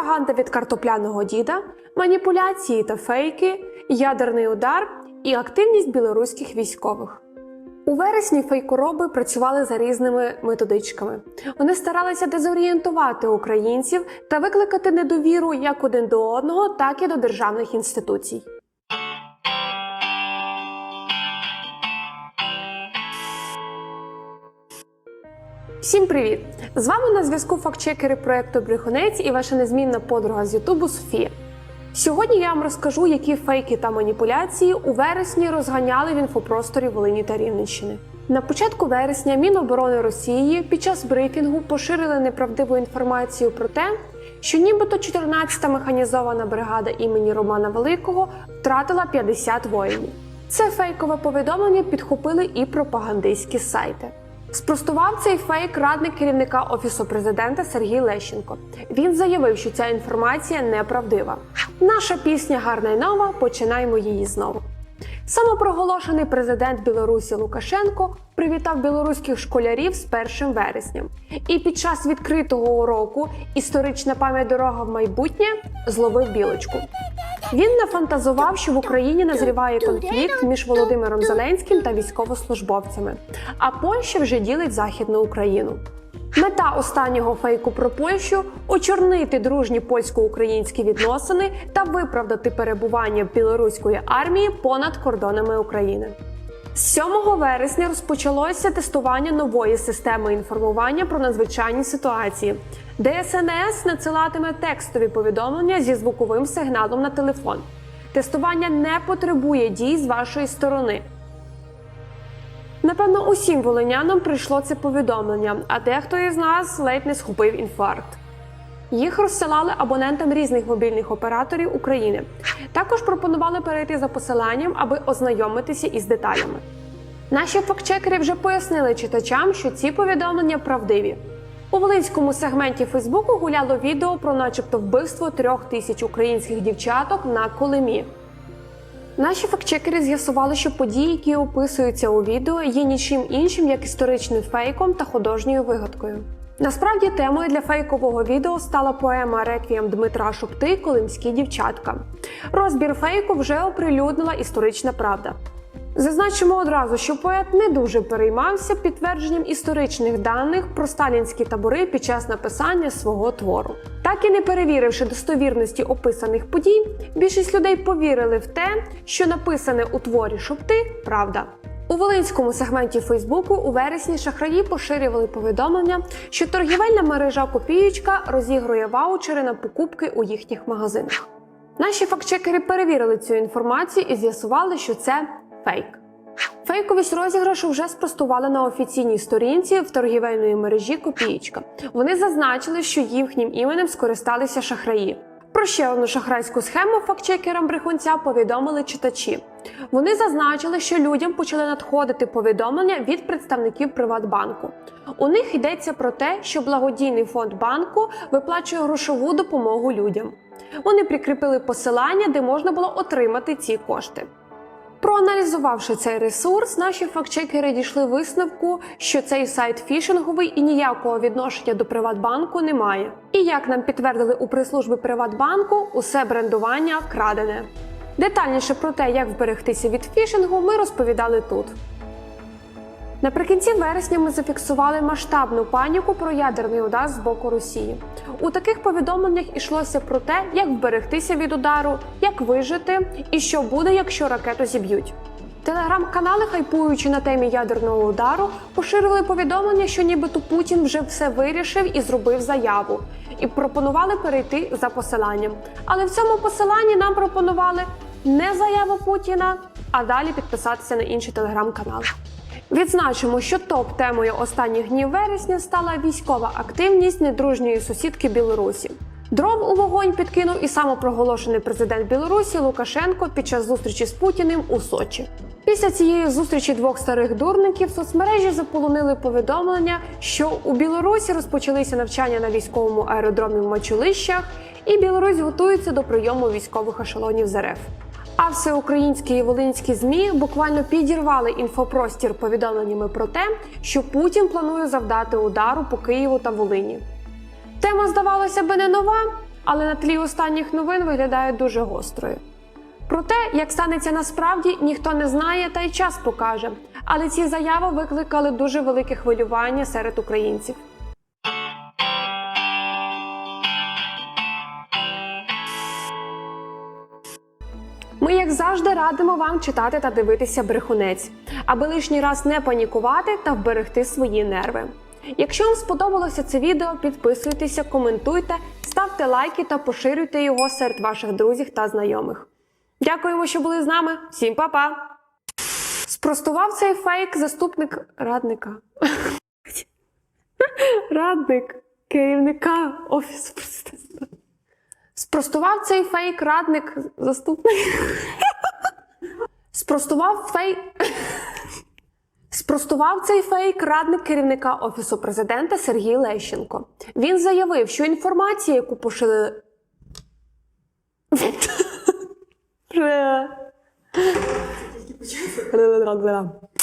пропаганда від картопляного діда, маніпуляції та фейки, ядерний удар і активність білоруських військових. У вересні фейкороби працювали за різними методичками. Вони старалися дезорієнтувати українців та викликати недовіру як один до одного, так і до державних інституцій. Всім привіт! З вами на зв'язку фактчекери проекту Брехунець і ваша незмінна подруга з Ютубу Софія. Сьогодні я вам розкажу, які фейки та маніпуляції у вересні розганяли в інфопросторі Волині та Рівненщини. На початку вересня Міноборони Росії під час брифінгу поширили неправдиву інформацію про те, що нібито 14-та механізована бригада імені Романа Великого втратила 50 воїнів. Це фейкове повідомлення підхопили і пропагандистські сайти. Спростував цей фейк радник керівника офісу президента Сергій Лещенко. Він заявив, що ця інформація неправдива. Наша пісня гарна й нова. Починаємо її знову. Самопроголошений президент Білорусі Лукашенко привітав білоруських школярів з 1 вересням. І під час відкритого уроку історична пам'ять дорога в майбутнє зловив білочку. Він нафантазував, що в Україні назріває конфлікт між Володимиром Зеленським та військовослужбовцями, а Польща вже ділить Західну Україну. Мета останнього фейку про Польщу очорнити дружні польсько-українські відносини та виправдати перебування білоруської армії понад кордонами України. З 7 вересня розпочалося тестування нової системи інформування про надзвичайні ситуації. ДСНС надсилатиме текстові повідомлення зі звуковим сигналом на телефон. Тестування не потребує дій з вашої сторони. Напевно, усім волинянам прийшло це повідомлення, а дехто із нас ледь не схопив інфаркт. Їх розсилали абонентам різних мобільних операторів України. Також пропонували перейти за посиланням, аби ознайомитися із деталями. Наші фактчекери вже пояснили читачам, що ці повідомлення правдиві. У волинському сегменті Фейсбуку гуляло відео про, начебто, вбивство трьох тисяч українських дівчаток на Колимі. Наші фактчекери з'ясували, що події, які описуються у відео, є нічим іншим, як історичним фейком та художньою вигадкою. Насправді темою для фейкового відео стала поема Реквієм Дмитра Шупти Колимські дівчатка. Розбір фейку вже оприлюднила історична правда. Зазначимо одразу, що поет не дуже переймався підтвердженням історичних даних про сталінські табори під час написання свого твору. Так і не перевіривши достовірності описаних подій, більшість людей повірили в те, що написане у творі Шупти правда. У волинському сегменті Фейсбуку у вересні шахраї поширювали повідомлення, що торгівельна мережа Копієчка розігрує ваучери на покупки у їхніх магазинах. Наші фактчекери перевірили цю інформацію і з'ясували, що це фейк. Фейковість розіграшу вже спростували на офіційній сторінці в торгівельної мережі Копієчка. Вони зазначили, що їхнім іменем скористалися шахраї. Про ще одну шахрайську схему фактчекерам брехунця повідомили читачі. Вони зазначили, що людям почали надходити повідомлення від представників Приватбанку. У них йдеться про те, що благодійний фонд банку виплачує грошову допомогу людям. Вони прикріпили посилання, де можна було отримати ці кошти. Проаналізувавши цей ресурс, наші фактчекери дійшли висновку, що цей сайт фішинговий і ніякого відношення до Приватбанку немає. І як нам підтвердили у прес-службі Приватбанку, усе брендування крадене. Детальніше про те, як вберегтися від фішингу, ми розповідали тут. Наприкінці вересня ми зафіксували масштабну паніку про ядерний удар з боку Росії. У таких повідомленнях йшлося про те, як вберегтися від удару, як вижити і що буде, якщо ракету зіб'ють. Телеграм-канали, хайпуючи на темі ядерного удару, поширили повідомлення, що нібито Путін вже все вирішив і зробив заяву, і пропонували перейти за посиланням. Але в цьому посиланні нам пропонували не заяву Путіна, а далі підписатися на інші телеграм-канали. Відзначимо, що топ-темою останніх днів вересня стала військова активність недружньої сусідки Білорусі. Дров у вогонь підкинув і самопроголошений президент Білорусі Лукашенко під час зустрічі з Путіним у Сочі. Після цієї зустрічі двох старих дурників соцмережі заполонили повідомлення, що у Білорусі розпочалися навчання на військовому аеродромі в Мачулищах, і Білорусь готується до прийому військових ешелонів з РФ. А всеукраїнські і волинські змі буквально підірвали інфопростір повідомленнями про те, що Путін планує завдати удару по Києву та Волині. Тема, здавалося би, не нова, але на тлі останніх новин виглядає дуже гострою. Про те, як станеться насправді, ніхто не знає, та й час покаже. Але ці заяви викликали дуже велике хвилювання серед українців. Ми, як завжди, радимо вам читати та дивитися брехунець, аби лишній раз не панікувати та вберегти свої нерви. Якщо вам сподобалося це відео, підписуйтеся, коментуйте, ставте лайки та поширюйте його серед ваших друзів та знайомих. Дякуємо, що були з нами. Всім па-па! Спростував цей фейк заступник радника. Радник керівника офісу. Спростував цей фейк радник заступник. Спростував фейк. Спростував цей фейк радник керівника офісу президента Сергій Лещенко. Він заявив, що інформація, яку пошили.